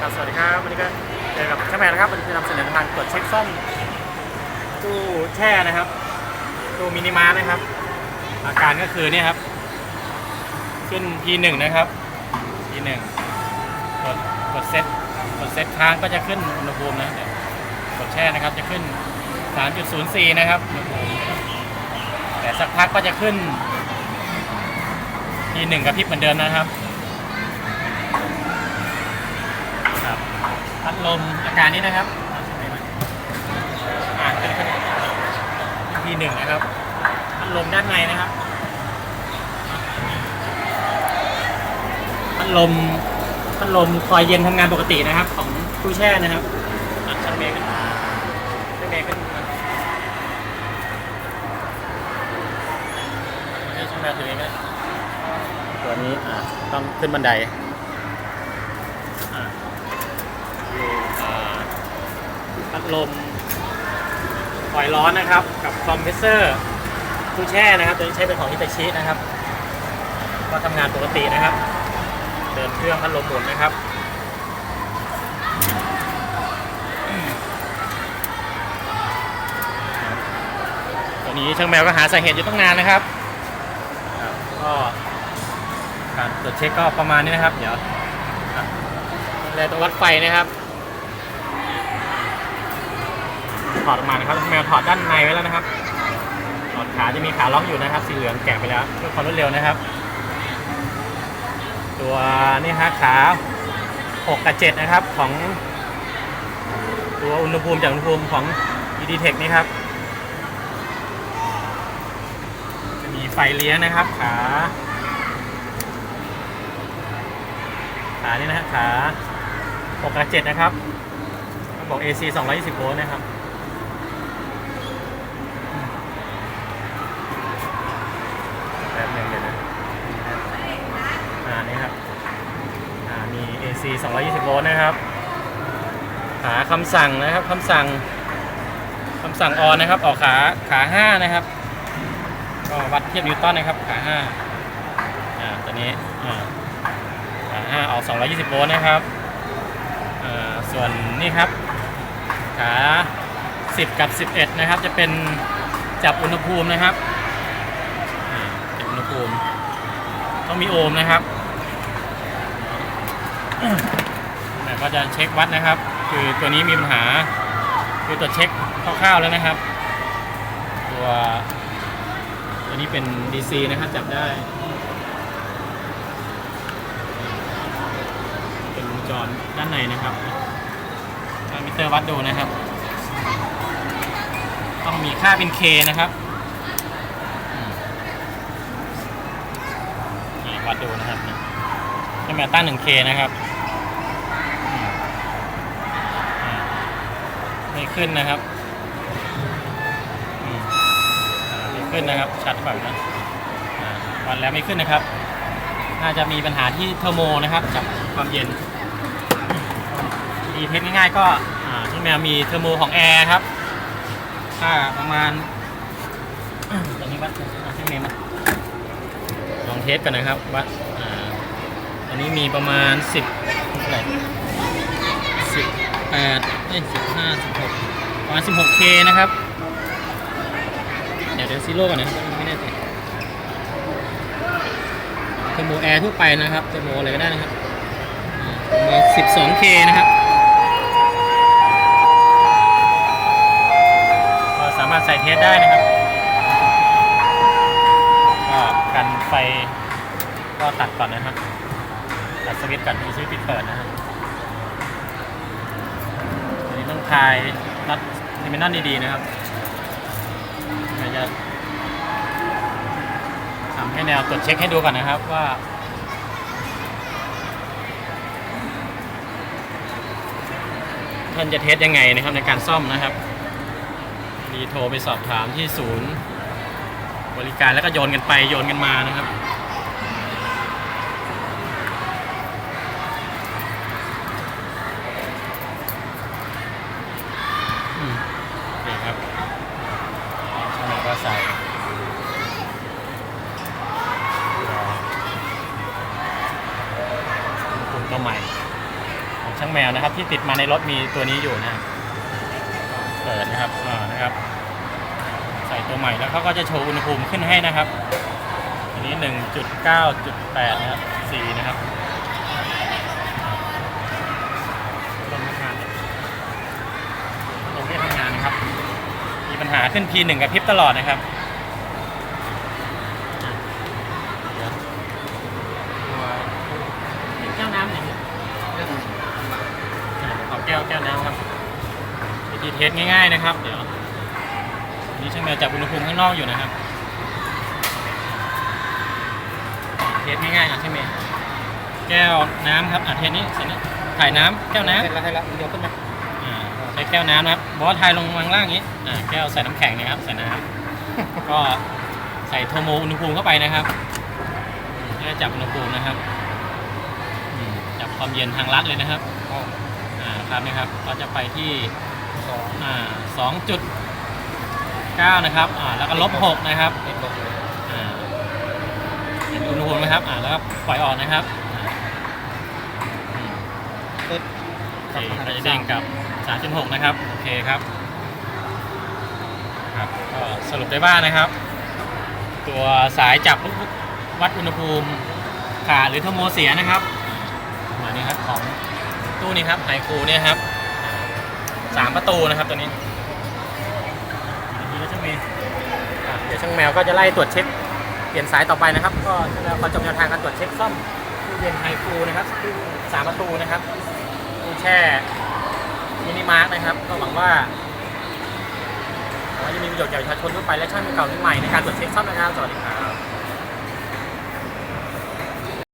ครับสวัสดีครับวันนี้ก็เจอกับช่างแมนนะครับวันนี้จะนำเสนอการตรวจเช็คซ่อมตู้แช่นะครับตู้มินิมาร์นะครับ อาการก็คือเนี่ยครับ ขึ้น P1 นะครับ P1 กดกดเซ็ตกดเซ็ตค้างก็จะขึ้นอุณหภูมินะเดี๋ยวกดแช่นะครับจะขึ้น 3.04 นะครับอุณหภูมิแต่สักพักก็จะขึ้น P1 กับพริบเหมือนเดิมนะครับ พัดลมอาการนี้นะครับอ่าเป็นทีหนึ่งนะครับ พัดลมด้านในนะครับ พัดลม พัดลมคอยเย็นทำงานปกตินะครับ ของตู้แช่นะครับช่างเมย์ขึ้นมาช่างเมย์ขึ้นมาช่างเมย์ถือเองนะตัวนี้อ่าต้องขึ้นบันได อ่าอยู่อ่าพัด ลมปล่อยร้อนนะครับ กับคอมเพรสเซอร์ตู้แช่นะครับ ตัวนี้ใช้เป็นของฮิตาชินะครับ ก็ทำงานปกตินะครับ เดินเครื่องพัดลมหมุนนะครับตัวนี้ช่างแมวก็หาสาเหตุอยู่ตั้งนานนะครับก็การตรวจเช็คก็ประมาณนี้นะครับ เดี๋ยวแลตัววัดไฟนะครับ ถ อดออกมานะครับแมวถอดด้านในไว้แล้วนะครับถอดขาจะมีขาล็อกอยู่นะครับ สีเหลืองแกะไปแล้วเพื่อความรวดเร็วนะครับ ตัวนี่ฮะขา6กับ7นะครับของตัวอุณหภูมิจากอุณหภูมิของ EDTech นี่ครับ จะมีไฟเลี้ยงนะครับ ขาขานี่นะฮะขา6กับ7นะครับต้องบอก AC 220โวลต์นะครับแบบหนึ่งเดี๋ยวนะอ่านี่ครับอ่ามี AC 220 โวลต์นะครับขาคำสั่งนะครับคำสั่งคำสั่งออนนะครับ ออกขาขา5นะครับ ก็วัดเทียบนิวตันนะครับ ขา5อ่าตัวนี้อ่าอ่าออก 220 โวลต์นะครับอ่าส่วนนี่ครับ ขา 10 กับ 11 นะครับ จะเป็นจับอุณหภูมินะครับอ่าจับอุณหภูมิต้องมีโอห์มนะครับ แต่ก็จะเช็ควัดนะครับ คือตัวนี้มีปัญหา คือตรวเช็คคร่าวๆแล้วนะครับ ตัวตัวนี้เป็น DC นะครับจับได้ เป็นวงจรด้านในนะครับมิเตอร์วัดดูนะครับ ต้องมีค่าเป็น K นะครับวัดดูนะครับนี่ให้มาตั้ง 1K นะครับ ขึ้นนะครับอืมขึ้นนะครับ ชัดแบบนะวัดแล้วไม่ขึ้นนะครับ น่าจะมีปัญหาที่เทอร์โมนะครับจับความเย็นดีเทสง่ายๆก็อ่าที่แมวมีเทอร์โมของแอร์ครับค่าประมาณตอนนี้วัดเอาที่เมมมาลองเทสกันนะครับวัดอ่าตอนนี้มีประมาณ 10เท่าไหร่18 เอ้ย15 16ประมาณ 16K นะครับ เดี๋ยวเดี๋ยวซีโร่ก่อนนะครับไม่แน่ใจเทอร์โมแอร์ทั่วไปนะครับเทอร์โมอะไรก็ได้นะครับอ่าประมาณ 12K นะครับก็สามารถใส่เทสได้นะครับก็กันไฟก็ตัดก่อนนะครับตัดสวิตช์ก่อนมีสวิตช์ปิดเปิดนะครับ คลายน็อตเทอร์มินอลดีๆนะครับเดี๋ยวจะทำให้แนวตรวจเช็คให้ดูก่อนนะครับว่าท่านจะเทสยังไงนะครับในการซ่อมนะครับดีโทรไปสอบถามที่ศูนย์ บริการแล้วก็โยนกันไปโยนกันมานะครับ อืมโอเคครับช่างก็ใส่ กลุ่มตัวใหม่ของ ช่างแมวนะครับ ที่ติดมาในรถมีตัวนี้อยู่นะเปิดนะครับอ่านะครับ ใส่ตัวใหม่แล้วเขาก็จะโชว์อุณหภูมิขึ้นให้นะครับอันนี้ 1.9.8 นะครับ4นะครับลมทำงานลมไม่ทำงานนะครับ มีปัญหาขึ้น P1 กับพริบตลอดนะครับอะเดี๋ยวตัวแก้วน้ำหน่อยดิอะเอาแก้วแก้วน้ำครับวิธี เทสง่ายๆนะครับ เดี๋ยวอันนี่ช่างแมวจับอุณหภูมิข้างนอกอยู่นะครับเทสง่ายๆนะใช่ไหมแก้วน้ำครับอะเทสนี้เสร็จแล้วถ่ายน้ำแก้วน้ำเสร็จแล้วเสร็จแล้วเดี๋ยวขึ้นมาอ่าใช้แก้วน้ำนะครับบอกว่าถ่ายลงวางล่างอย่างนี้อ่าแก้วใส่น้ำแข็งนะครับใส่น้ำก็ใส่โทโมอุณหภูมิเข้าไปนะครับอืมเพื่อจับอุณหภูมินะครับอืมจับความเย็นทางลัดเลยนะครับอ่าครับนี่ครับ ก็จะไปที่ สองอ่าสองจุดเก้านะครับอ่าแล้วก็ลบหกนะครับติดลบเลยอ่าเห็นอุณหภูมิไหมครับอ่าแล้วก็ปล่อยออกนะครับอ่าอืมปึ๊บโอเคเราจะเด้งกับ3.6นะครับโอเคครับครับก็สรุปได้ว่านะครับ ตัวสายจับวัดอุณหภูมิขาดหรือเทอร์โมเสียนะครับประมานี้ครับของตู้นี้ครับไฮคูเนี่ยครับ สามประตูนะครับตัวนี้อันนี้แล้วช่างเมย์อะเดี๋ยวช่างแมวก็จะไล่ตรวจเช็คเปลี่ยนสายต่อไปนะครับ ก็ช่างแมวขอจบแนวทางการตรวจเช็คซ่อมตู้เย็นไฮคูนะครับตู้สามประตูนะครับตู้แช่มินิมาร์กนะครับ ก็หวังว่าหวังว่าจะมีประโยชน์แก่ประชาชนทั่วไปและช่างมือเก่ามือใหม่ในการตรวจเช็คซ่อมนะครับสวัสดีครับ